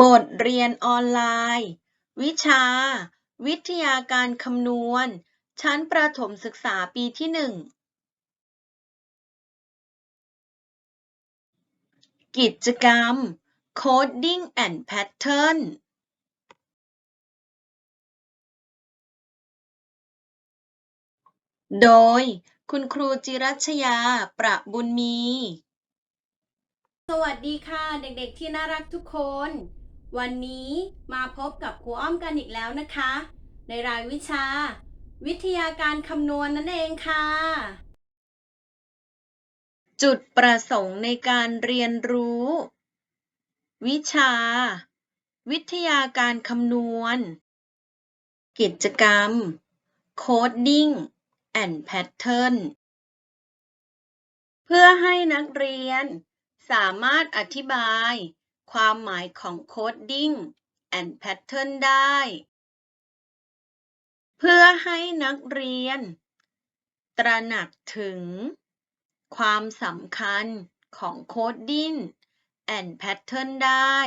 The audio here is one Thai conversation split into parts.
บทเรียนออนไลน์ วิชา วิทยาการคำนวณ ชั้นประถมศึกษาปีที่หนึ่งกิจกรรม Coding and Pattern โดย คุณครูจิรัชยา ประบุญมี สวัสดีค่ะ เด็กๆที่น่ารักทุกคน วันนี้มาพบกับครูอ้อมกันอีกแล้วนะคะ ในรายวิชา วิทยาการคำนวณนั่นเองค่ะ จุดประสงค์ในการเรียนรู้ วิชา วิทยาการคำนวณ กิจกรรม Coding and Pattern เพื่อให้นักเรียนสามารถอธิบาย ความหมายของ Coding and Pattern ได้ เพื่อให้นักเรียน ตระหนักถึง ความสำคัญของ Coding and Pattern ได้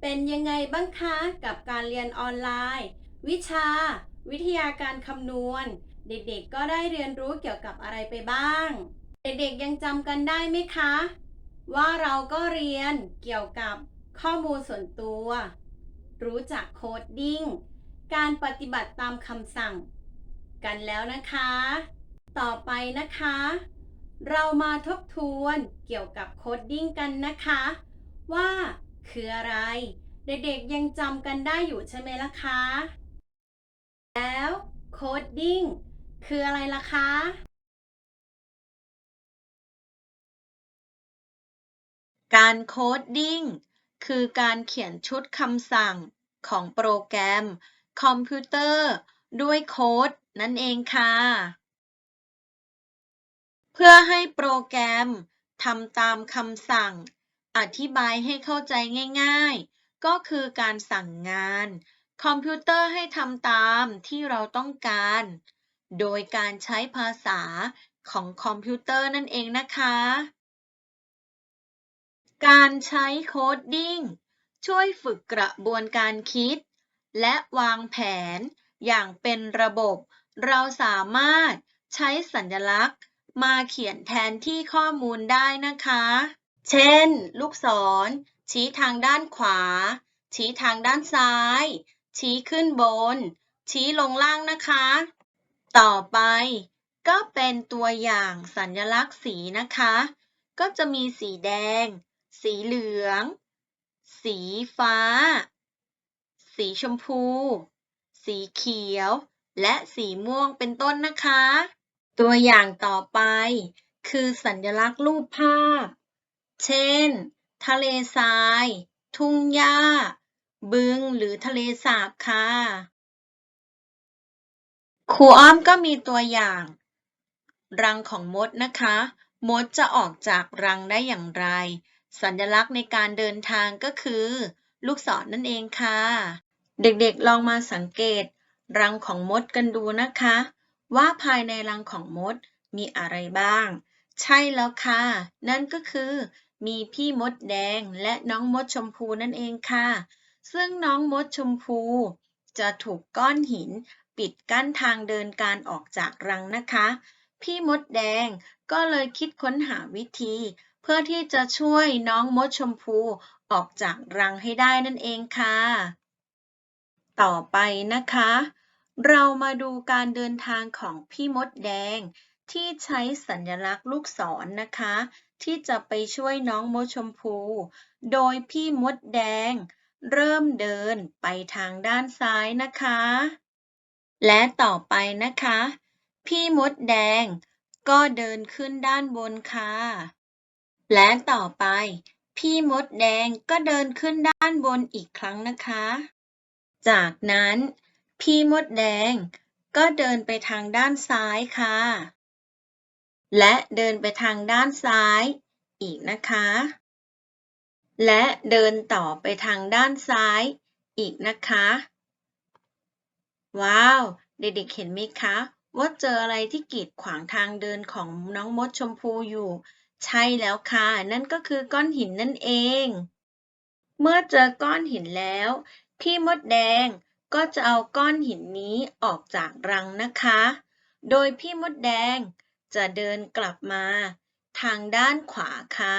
เป็นยังไงบ้างคะกับการเรียนออนไลน์ วิชา วิทยาการคำนวณ เด็กๆก็ได้เรียนรู้เกี่ยวกับอะไรไปบ้าง เด็กๆยังจำกันได้ไหมคะ ว่าเราก็เรียนเกี่ยวกับ ข้อมูลส่วนตัว รู้จักโคดดิ้ง การปฏิบัติตามคำสั่ง กันแล้วนะคะ ต่อไปนะคะ เรามาทบทวนเกี่ยวกับโคดดิ้งกันนะคะ ว่าคืออะไร เด็กๆยังจำกันได้อยู่ใช่ไหมล่ะคะ แล้วโคดดิ้งคืออะไรล่ะคะการโคดดิ้ง คือการเขียนชุดคำสั่งของโปรแกรมคอมพิวเตอร์ด้วยโค้ดนั่นเองค่ะ เพื่อให้โปรแกรมทำตามคำสั่ง อธิบายให้เข้าใจง่ายๆ ก็คือการสั่งงาน คอมพิวเตอร์ให้ทำตามที่เราต้องการ โดยการใช้ภาษาของคอมพิวเตอร์นั่นเองนะคะ การใช้โคดดิ้งช่วยฝึกกระบวนการคิด และวางแผนอย่างเป็นระบบ เราสามารถใช้สัญลักษณ์ มาเขียนแทนที่ข้อมูลได้นะคะ เช่น ลูกศร ชี้ทางด้านขวา ชี้ทางด้านซ้าย ชี้ขึ้นบน ชี้ลงล่างนะคะ ต่อไปก็เป็นตัวอย่างสัญลักษณ์สีนะคะ ก็จะมีสีแดง สีเหลือง สีฟ้า สีชมพู สีเขียว และสีม่วงเป็นต้นนะคะ ตัวอย่างต่อไป คือสัญลักษณ์รูปภาพ เช่น ทะเลทราย ทุ่งหญ้า บึงหรือทะเลสาบค่ะครูอ้อมก็มีตัวอย่าง รังของมดนะคะ มดจะออกจากรังได้อย่างไร สัญลักษณ์ในการเดินทางก็คือ ลูกศรนนั่นเองค่ะ เด็กๆลองมาสังเกต รังของมดกันดูนะคะ ว่าภายในรังของมดมีอะไรบ้าง ใช่แล้วค่ะ นั่นก็คือมีพี่มดแดงและน้องมดชมพูนั่นเองค่ะ ซึ่งน้องมดชมพู จะถูกก้อนหินปิดกั้นทางเดินการออกจากรังนะคะ พี่มดแดงก็เลยคิดค้นหาวิธี เพื่อที่จะช่วยน้องมดชมพูออกจากรังให้ได้นั่นเองค่ะ ต่อไปนะคะ เรามาดูการเดินทางของพี่มดแดง ที่ใช้สัญลักษณ์ลูกศรนะคะ ที่จะไปช่วยน้องมดชมพู โดยพี่มดแดง เริ่มเดินไปทางด้านซ้ายนะคะ และต่อไปนะคะ พี่มดแดงก็เดินขึ้นด้านบนค่ะ และต่อไป พี่มดแดงก็เดินขึ้นด้านบนอีกครั้งนะคะ จากนั้น พี่มดแดงก็เดินไปทางด้านซ้ายค่ะ และเดินไปทางด้านซ้าย อีกนะคะ และเดินต่อไปทางด้านซ้าย อีกนะคะ ว้าว เด็กๆเห็นไหมคะ ว่าเจออะไรที่กีดขวางทางเดินของน้องมดชมพูอยู่ ใช่แล้วค่ะ นั่นก็คือก้อนหินนั่นเอง เมื่อเจอก้อนหินแล้ว พี่มดแดงก็จะเอาก้อนหินนี้ออกจากรังนะคะ โดยพี่มดแดงจะเดินกลับมา ทางด้านขวาค่ะ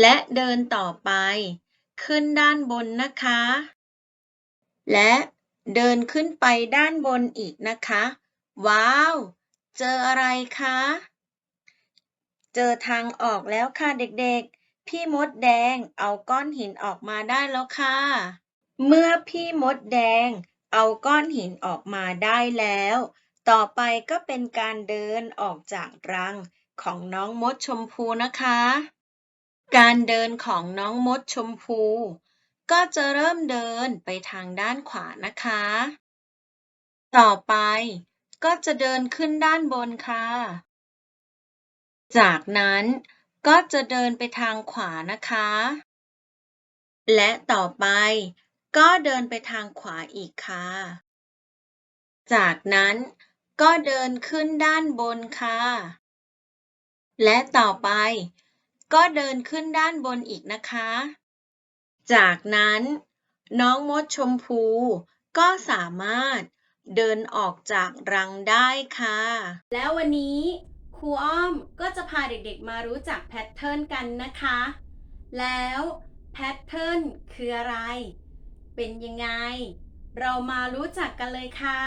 และเดินต่อไป ขึ้นด้านบนนะคะ และเดินขึ้นไปด้านบนอีกนะคะ ว้าว เจออะไรคะ เจอทางออกแล้วค่ะเด็กๆ พี่มดแดงเอาก้อนหินออกมาได้แล้วค่ะ เมื่อพี่มดแดงเอาก้อนหินออกมาได้แล้ว ต่อไปก็เป็นการเดินออกจากรังของน้องมดชมพูนะคะ การเดินของน้องมดชมพู ก็จะเริ่มเดินไปทางด้านขวานะคะ ต่อไปก็จะเดินขึ้นด้านบนค่ะ จากนั้นก็จะเดินไปทางขวานะคะ และต่อไปก็เดินไปทางขวาอีกค่ะ จากนั้นก็เดินขึ้นด้านบนค่ะ และต่อไปก็เดินขึ้นด้านบนอีกนะคะ จากนั้นน้องมดชมพูก็สามารถเดินออกจากรังได้ค่ะ แล้ววันนี้ รูอ้อมก็จะพาเด็กๆมารู้จักแพทเทิร์นกันนะคะ แล้วแพทเทิร์นคืออะไร เป็นยังไง เรามารู้จักกันเลยค่ะ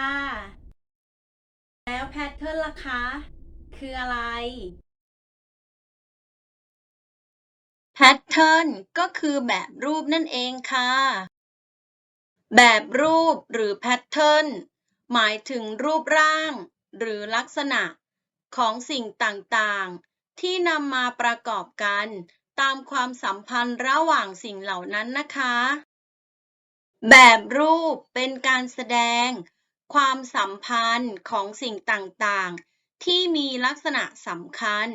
แล้วแพทเทิร์นล่ะคะ คืออะไรแพทเทิร์นก็คือแบบรูปนั่นเองค่ะ แบบรูปหรือแพทเทิร์นหมายถึงรูปร่าง หรือลักษณะ ของสิ่งต่างๆ ที่นำมาประกอบกัน ตามความสัมพันธ์ระหว่างสิ่งเหล่านั้นนะคะ แบบรูปเป็นการแสดง ความสัมพันธ์ของสิ่งต่างๆ ที่มีลักษณะสำคัญ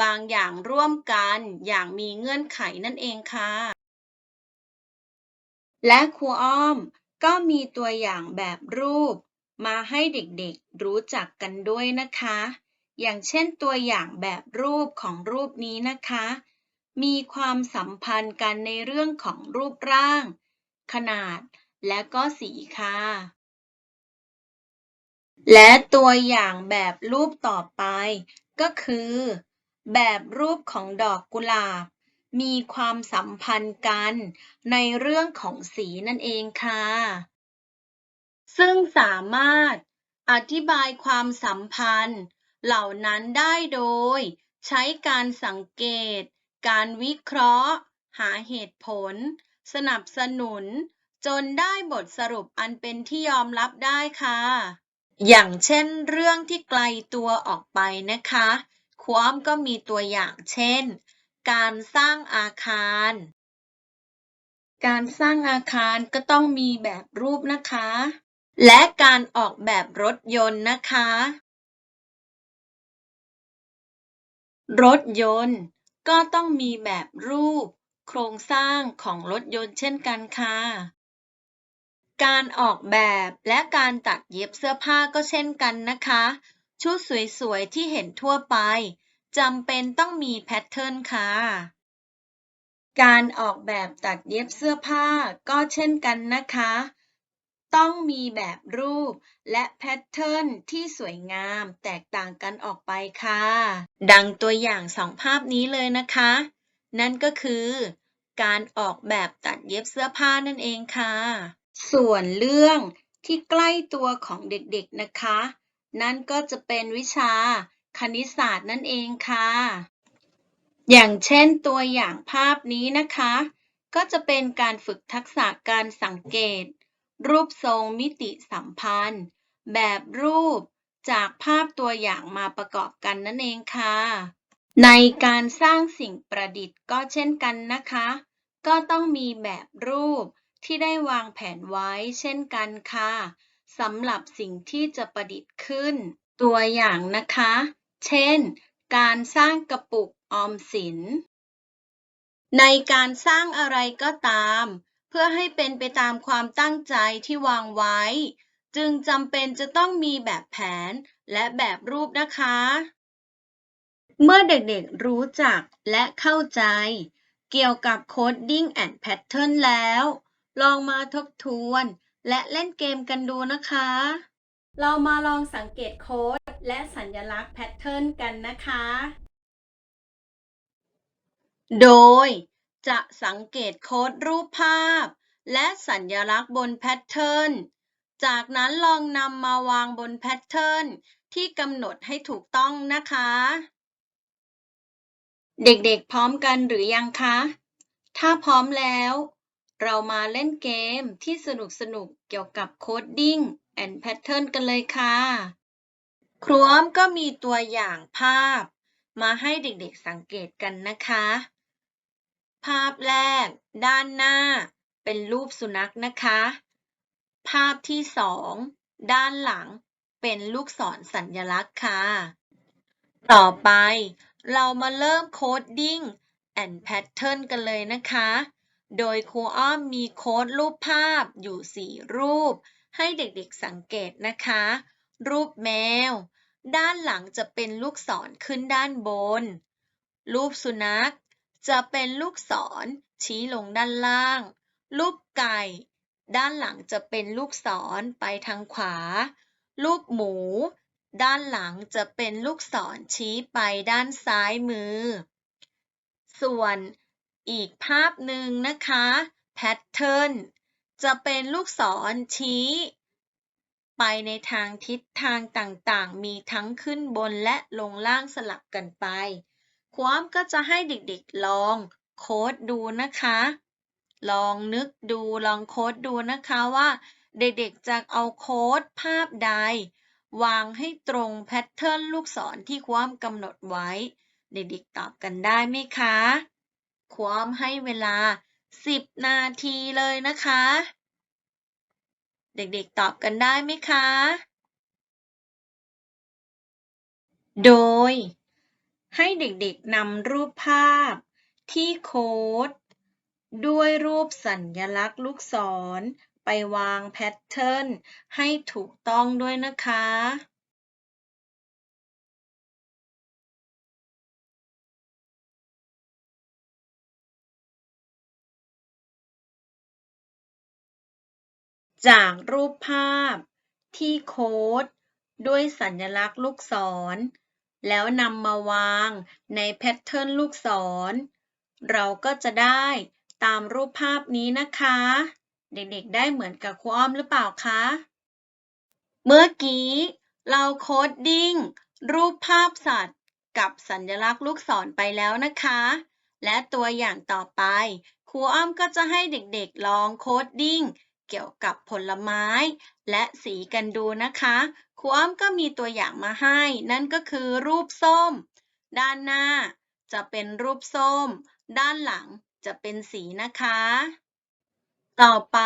บางอย่างร่วมกันอย่างมีเงื่อนไขนั่นเองค่ะ และครูอ้อมก็มีตัวอย่างแบบรูปมาให้เด็กๆรู้จักกันด้วยนะคะ อย่างเช่นตัวอย่างแบบรูปของรูปนี้นะคะ มีความสัมพันธ์กันในเรื่องของรูปร่าง ขนาด และก็สีค่ะ และตัวอย่างแบบรูปต่อไป ก็คือ แบบรูปของดอกกุหลาบ มีความสัมพันธ์กันในเรื่องของสีนั่นเองค่ะ ซึ่งสามารถอธิบายความสัมพันธ์ เหล่านั้นได้โดย ใช้การสังเกต การวิเคราะห์ หาเหตุผล สนับสนุน จนได้บทสรุปอันเป็นที่ยอมรับได้ค่ะ อย่างเช่นเรื่องที่ไกลตัวออกไปนะคะครูอ้อมก็มีตัวอย่างเช่น การสร้างอาคาร การสร้างอาคารก็ต้องมีแบบรูปนะคะ และการออกแบบรถยนต์นะคะ รถยนต์ ก็ต้องมีแบบรูป โครงสร้างของรถยนต์เช่นกันค่ะ การออกแบบและการตัดเย็บเสื้อผ้าก็เช่นกันนะคะ ชุดสวยๆ ที่เห็นทั่วไปจำเป็นต้องมีแพทเทิร์นค่ะ การออกแบบตัดเย็บเสื้อผ้าก็เช่นกันนะคะ ต้องมีแบบรูป และแพทเทิร์นที่สวยงามแตกต่างกันออกไปค่ะ ดังตัวอย่างสองภาพนี้เลยนะคะ นั่นก็คือ การออกแบบตัดเย็บเสื้อผ้านั่นเองค่ะ ส่วนเรื่องที่ใกล้ตัวของเด็กๆนะคะ นั่นก็จะเป็นวิชาคณิตศาสตร์นั่นเองค่ะ อย่างเช่นตัวอย่างภาพนี้นะคะ ก็จะเป็นการฝึกทักษะการสังเกต รูปทรงมิติสัมพันธ์ แบบรูปจากภาพตัวอย่างมาประกอบกันนั่นเองค่ะ ในการสร้างสิ่งประดิษฐ์ก็เช่นกันนะคะ ก็ต้องมีแบบรูปที่ได้วางแผนไว้เช่นกันค่ะสำหรับสิ่งที่จะประดิษฐ์ขึ้น ตัวอย่างนะคะ เช่น การสร้างกระปุกออมสิน ในการสร้างอะไรก็ตาม เพื่อให้เป็นไปตามความตั้งใจที่วางไว้ จึงจำเป็นจะต้องมีแบบแผนและแบบรูปนะคะ เมื่อเด็กๆรู้จักและเข้าใจ เกี่ยวกับ Coding and Pattern แล้ว ลองมาทบทวนและเล่นเกมกันดูนะคะ เรามาลองสังเกตโค้ดและสัญลักษณ์แพทเทิร์นกันนะคะ โดย จะสังเกตโค้ดรูปภาพ และสัญลักษณ์บนแพทเทิร์น จากนั้นลองนำมาวางบนแพทเทิร์นที่กำหนดให้ถูกต้องนะคะ เด็กๆพร้อมกันหรือยังคะ ถ้าพร้อมแล้ว เรามาเล่นเกมที่สนุกๆเกี่ยวกับ Coding and Pattern กันเลยค่ะครูอ้อมก็มีตัวอย่างภาพ มาให้เด็กๆสังเกตกันนะคะ ภาพแรก ด้านหน้า เป็นรูปสุนัขนะคะ ภาพที่สองด้านหลัง เป็นลูกศรสัญลักษณ์ค่ะ ต่อไป เรามาเริ่ม coding and pattern กันเลยนะคะ โดยครูอ้อมมีโค้ดรูปภาพอยู่ 4 รูป ให้เด็กๆสังเกตนะคะ รูปแมว ด้านหลังจะเป็นลูกศรขึ้นด้านบน รูปสุนัข จะเป็นลูกศรชี้ลงด้านล่าง รูปไก่ ด้านหลังจะเป็นลูกศรไปทางขวา รูปหมู ด้านหลังจะเป็นลูกศรชี้ไปด้านซ้ายมือ ส่วนอีกภาพหนึ่งนะคะ pattern จะเป็นลูกศรชี้ ไปในทางทิศทางต่างๆ มีทั้งขึ้นบนและลงล่างสลับกันไป ความก็จะให้เด็กๆลองโค้ดดูนะคะ ลองนึกดูลองโค้ดดูนะคะว่า เด็กๆจะเอาโค้ดภาพใด วางให้ตรงแพทเทิร์นลูกศรที่ความกำหนดไว้ เด็กๆตอบกันได้ไหมคะความให้เวลา 10 นาทีเลยนะคะ เด็กๆตอบกันได้ไหมคะ โดย ให้เด็กๆนำรูปภาพที่โค้ด ด้วยรูปสัญลักษณ์ลูกศร ไปวางแพทเทิร์นให้ถูกต้องด้วยนะคะจากรูปภาพที่โค้ด ด้วยสัญลักษณ์ลูกศร แล้วนำมาวางในแพทเทิร์นลูกศร เราก็จะได้ตามรูปภาพนี้นะคะ เด็กๆ ได้เหมือนกับครูอ้อมหรือเปล่าคะ เมื่อกี้เราโคดดิ้งรูปภาพสัตว์กับสัญลักษณ์ลูกศรไปแล้วนะคะ และตัวอย่างต่อไปครูอ้อมก็จะให้เด็กๆ ลองโคดดิ้ง เกี่ยวกับผลไม้ และสีกันดูนะคะครูอ้อมก็มีตัวอย่างมาให้ นั่นก็คือรูปส้ม ด้านหน้าจะเป็นรูปส้ม ด้านหลังจะเป็นสีนะคะ ต่อไป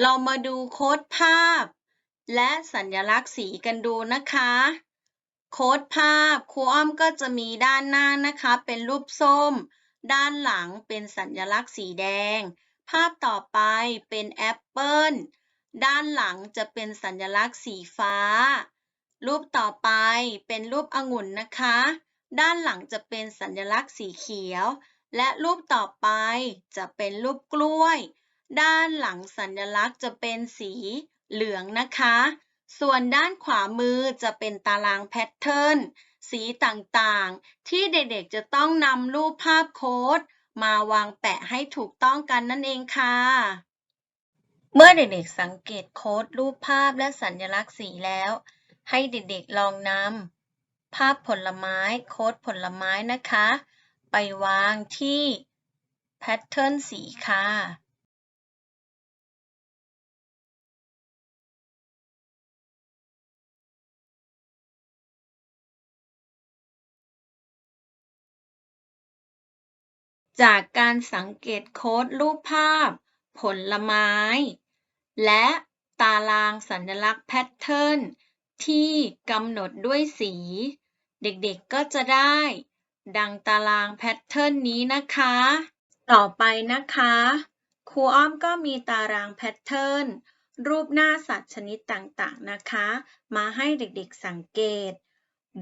เรามาดูโค้ดภาพ และสัญลักษณ์สีกันดูนะคะ โค้ดภาพครูอ้อมก็จะมีด้านหน้านะคะ เป็นรูปส้ม ด้านหลังเป็นสัญลักษณ์สีแดง ภาพต่อไปเป็นแอปเปิลด้านหลังจะเป็นสัญลักษณ์สีฟ้า รูปต่อไปเป็นรูปองุ่นนะคะ ด้านหลังจะเป็นสัญลักษณ์สีเขียว และรูปต่อไปจะเป็นรูปกล้วย ด้านหลังสัญลักษณ์จะเป็นสีเหลืองนะคะ ส่วนด้านขวามือจะเป็นตารางแพทเทิร์นสีต่างๆ ที่เด็กๆจะต้องนำรูปภาพโค้ด มาวางแปะให้ถูกต้องกันนั่นเองค่ะ เมื่อเด็กๆสังเกตโค้ดรูปภาพและสัญลักษณ์สีแล้ว ให้เด็กๆลองนำภาพผลไม้โค้ดผลไม้นะคะ ไปวางที่แพทเทิร์นสีค่ะ จากการสังเกตโค้ดรูปภาพ ผลไม้ และตารางสัญลักษณ์แพทเทิร์นที่กำหนดด้วยสี เด็กๆก็จะได้ ดังตารางแพทเทิร์นนี้นะคะ ต่อไปนะคะครูอ้อมก็มีตารางแพทเทิร์นรูปหน้าสัตว์ชนิดต่างๆนะคะ มาให้เด็กๆสังเกต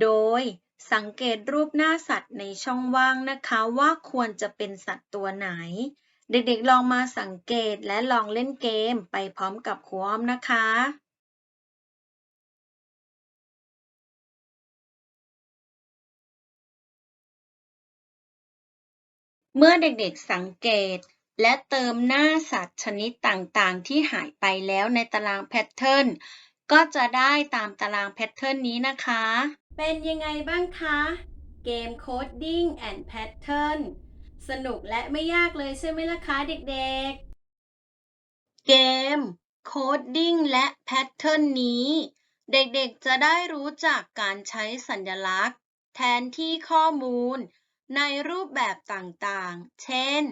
โดย สังเกตรูปหน้าสัตว์ในช่องว่างนะคะว่าควรจะเป็นสัตว์ตัวไหน เด็กๆลองมาสังเกตและลองเล่นเกมไปพร้อมกับครูอ้อมนะคะเมื่อเด็กๆสังเกต และเติมหน้าสัตว์ชนิดต่างๆ ที่หายไปแล้วในตารางแพทเทิร์นก็จะได้ตามตารางแพทเทิร์นนี้นะคะ เป็นยังไงบ้างคะ เกม Coding and Pattern สนุกและไม่ยากเลยใช่ไหมล่ะคะเด็กเกมโคดดิ้งและแพทเทิร์นนี้ เด็กๆจะได้รู้จักการใช้สัญลักษณ์ แทนที่ข้อมูล ในรูปแบบต่างๆ เช่น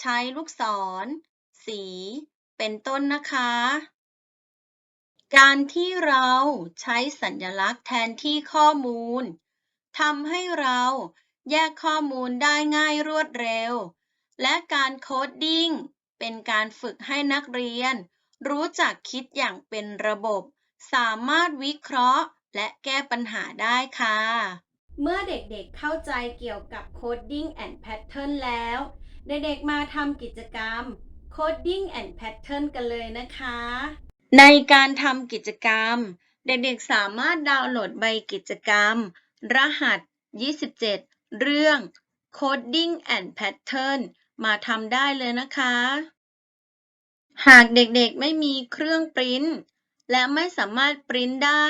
ใช้ลูกศร สี เป็นต้นนะคะ การที่เราใช้สัญลักษณ์แทนที่ข้อมูลทำให้เราแยกข้อมูลได้ง่ายรวดเร็ว และการโคดดิ้งเป็นการฝึกให้นักเรียน รู้จักคิดอย่างเป็นระบบ สามารถวิเคราะห์และแก้ปัญหาได้ค่ะ เมื่อเด็กๆเข้าใจเกี่ยวกับ Coding and Pattern แล้ว เด็กๆมาทำกิจกรรม Coding and Pattern กันเลยนะคะ ในการทำกิจกรรม เด็กๆ สามารถดาวน์โหลดใบกิจกรรม รหัส 27 เรื่อง Coding and Pattern มาทำได้เลยนะคะ หากเด็กๆ ไม่มีเครื่องปริ้นและไม่สามารถปริ้นได้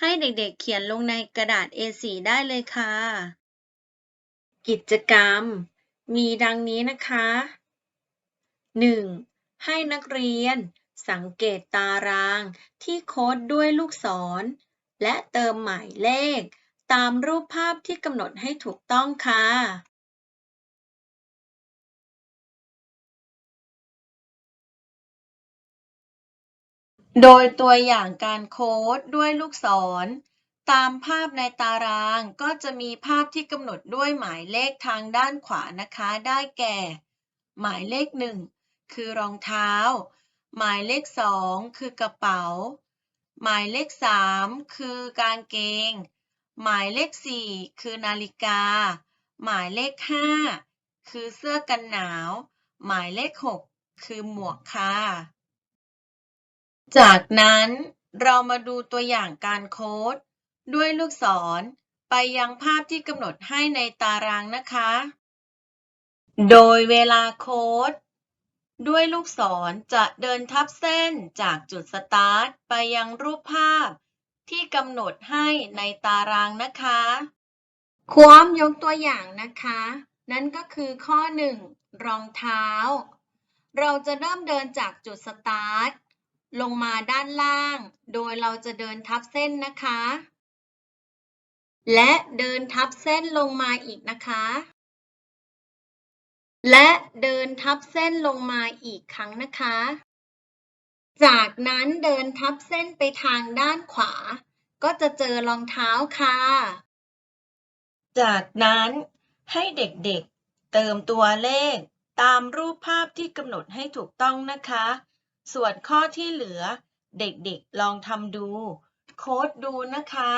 ให้เด็กๆ เขียนลงในกระดาษ A4 ได้เลยค่ะ กิจกรรม มีดังนี้นะคะ 1. ให้นักเรียน สังเกตตารางที่โค้ดด้วยลูกศร และเติมหมายเลข ตามรูปภาพที่กำหนดให้ถูกต้องค่ะโดยตัวอย่างการโค้ดด้วยลูกศร ตามภาพในตารางก็จะมีภาพที่กำหนดด้วยหมายเลขทางด้านขวานะคะ ได้แก่ หมายเลขหนึ่งคือรองเท้า หมายเลขสองคือกระเป๋า หมายเลขสามคือกางเกง หมายเลขสี่คือนาฬิกา หมายเลขห้าคือเสื้อกันหนาว หมายเลขหกคือหมวกค่ะ จากนั้นเรามาดูตัวอย่างการโค้ด ด้วยลูกศรไปยังภาพที่กำหนดให้ในตารางนะคะ โดยเวลาโค้ด ด้วยลูกศรจะเดินทับเส้นจากจุดสตาร์ทไปยังรูปภาพ ที่กำหนดให้ในตารางนะคะความยกตัวอย่างนะคะ นั่นก็คือข้อ 1 รองเท้า เราจะเริ่มเดินจากจุดสตาร์ทลงมาด้านล่าง โดยเราจะเดินทับเส้นนะคะ และเดินทับเส้นลงมาอีกนะคะ และเดินทับเส้นลงมาอีกครั้งนะคะ จากนั้นเดินทับเส้นไปทางด้านขวา ก็จะเจอรองเท้าค่ะ จากนั้นให้เด็กๆเติมตัวเลขตามรูปภาพที่กำหนดให้ถูกต้องนะคะ ส่วนข้อที่เหลือ เด็กๆลองทำดู โค้ดดูนะคะ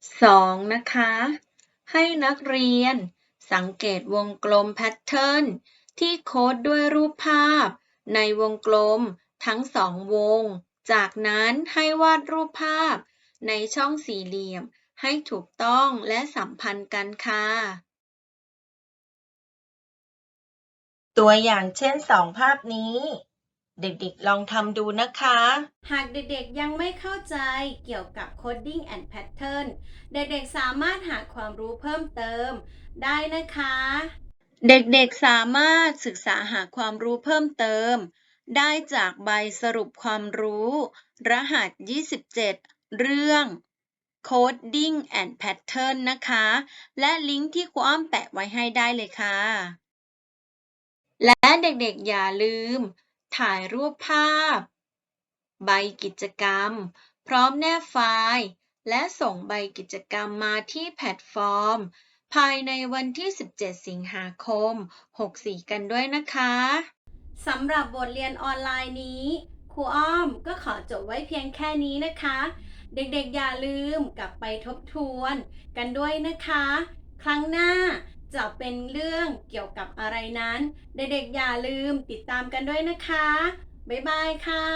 2. นะคะ ให้นักเรียน สังเกตวงกลมแพทเทิร์นที่โค้ดด้วยรูปภาพ ในวงกลมทั้งสองวง จากนั้นให้วาดรูปภาพ ในช่องสี่เหลี่ยมให้ถูกต้องและสัมพันธ์กันค่ะ ตัวอย่างเช่นสองภาพนี้ เด็กๆลองทำดูนะคะ หากเด็กๆยังไม่เข้าใจเกี่ยวกับ Coding and Pattern เด็กๆสามารถหาความรู้เพิ่มเติม ได้นะคะ เด็กๆสามารถศึกษาหาความรู้เพิ่มเติม ได้จากใบสรุปความรู้ รหัส 27 เรื่อง Coding and Pattern นะคะ และลิงก์ที่ครูอ้อมแปะไว้ให้ได้เลยค่ะ และเด็กๆอย่าลืม ถ่ายรูปภาพ ใบกิจกรรม พร้อมแนบไฟล์ และส่งใบกิจกรรมมาที่แพลตฟอร์ม ภายในวันที่ 17 สิงหาคม 64 กันด้วยนะคะสำหรับบทเรียนออนไลน์นี้ครูอ้อมก็ขอจบไว้เพียงแค่นี้นะคะ เด็กๆอย่าลืมกลับไปทบทวนกันด้วยนะคะ ครั้งหน้าจะเป็นเรื่องเกี่ยวกับอะไรนั้น เด็กๆอย่าลืมติดตามกันด้วยนะคะ บ๊ายบายค่ะ